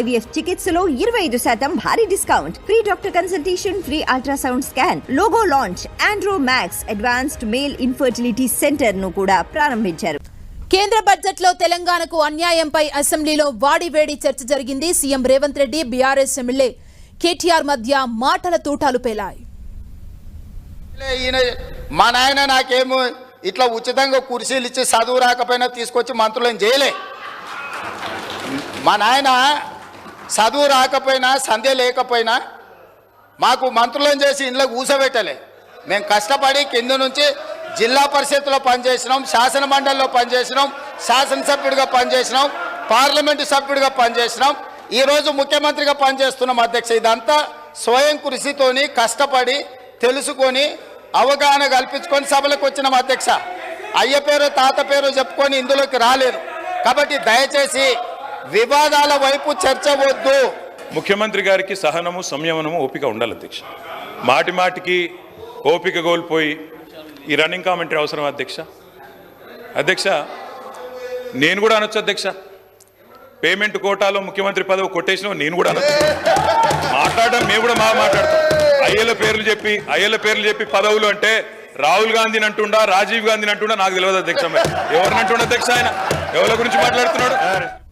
IVF చికిత్సలో ఇరవై ఐదు శాతం భారీ discount. Free doctor consultation free ultrasound scan logo launch Andro Max advanced male infertility సెంటర్ను కూడా ప్రారంభించారు. కేంద్ర బడ్జెట్లో తెలంగాణకు అన్యాయంపై అసెంబ్లీలో వాడివేడి చర్చ జరిగింది CM Revanth Reddy BRS MLA KTR మధ్య మాటల తూటాలు పేలాయి. ఈయన మా నాయన నాకేమో ఇట్లా ఉచితంగా కుర్చీలు ఇచ్చి చదువు రాకపోయినా తీసుకొచ్చి మంత్రులను చేయలే. మా నాయన చదువు రాకపోయినా సంధ్య లేకపోయినా మాకు మంత్రులను చేసి ఇంట్లో కూసబెట్టలే మేము కష్టపడి కింద నుంచి జిల్లా పరిషత్లో పనిచేసినాం శాసన మండలిలో పనిచేసినాం శాసనసభ్యుడిగా పనిచేసినాం పార్లమెంటు సభ్యుడిగా పనిచేసినాం. ఈరోజు ముఖ్యమంత్రిగా పనిచేస్తున్నాం అధ్యక్ష. ఇదంతా స్వయం కృషితోని కష్టపడి తెలుసుకొని అవగాహన కల్పించుకొని సభలకు వచ్చినాం అధ్యక్ష. అయ్య పేరు తాత పేరు చెప్పుకొని ఇందులోకి రాలేదు. కాబట్టి దయచేసి వివాదాల వైపు చర్చ వద్దు. ముఖ్యమంత్రి గారికి సహనము సంయమనము ఓపిక ఉండాలి అధ్యక్ష. మాటి మాటికి ఓపిక కోల్పోయి ఈ రన్నింగ్ కామెంటరీ అవసరం అధ్యక్ష? అధ్యక్ష నేను కూడా అనొచ్చు అధ్యక్ష. పేమెంట్ కోటాలో ముఖ్యమంత్రి పదవి కొట్టేసిన నేను కూడా అనొచ్చు. మాట్లాడడం మేము కూడా మా మాట్లాడతాం. అయ్యల పేర్లు చెప్పి అయ్యల పేర్లు చెప్పి పదవులు అంటే రాహుల్ గాంధీని అంటుండా రాజీవ్ గాంధీని అంటుండా నాకు తెలియదు అధ్యక్ష ఎవరిని అంటుండ అధ్యక్ష ఆయన? ఎవరి గురించి మాట్లాడుతున్నాడు?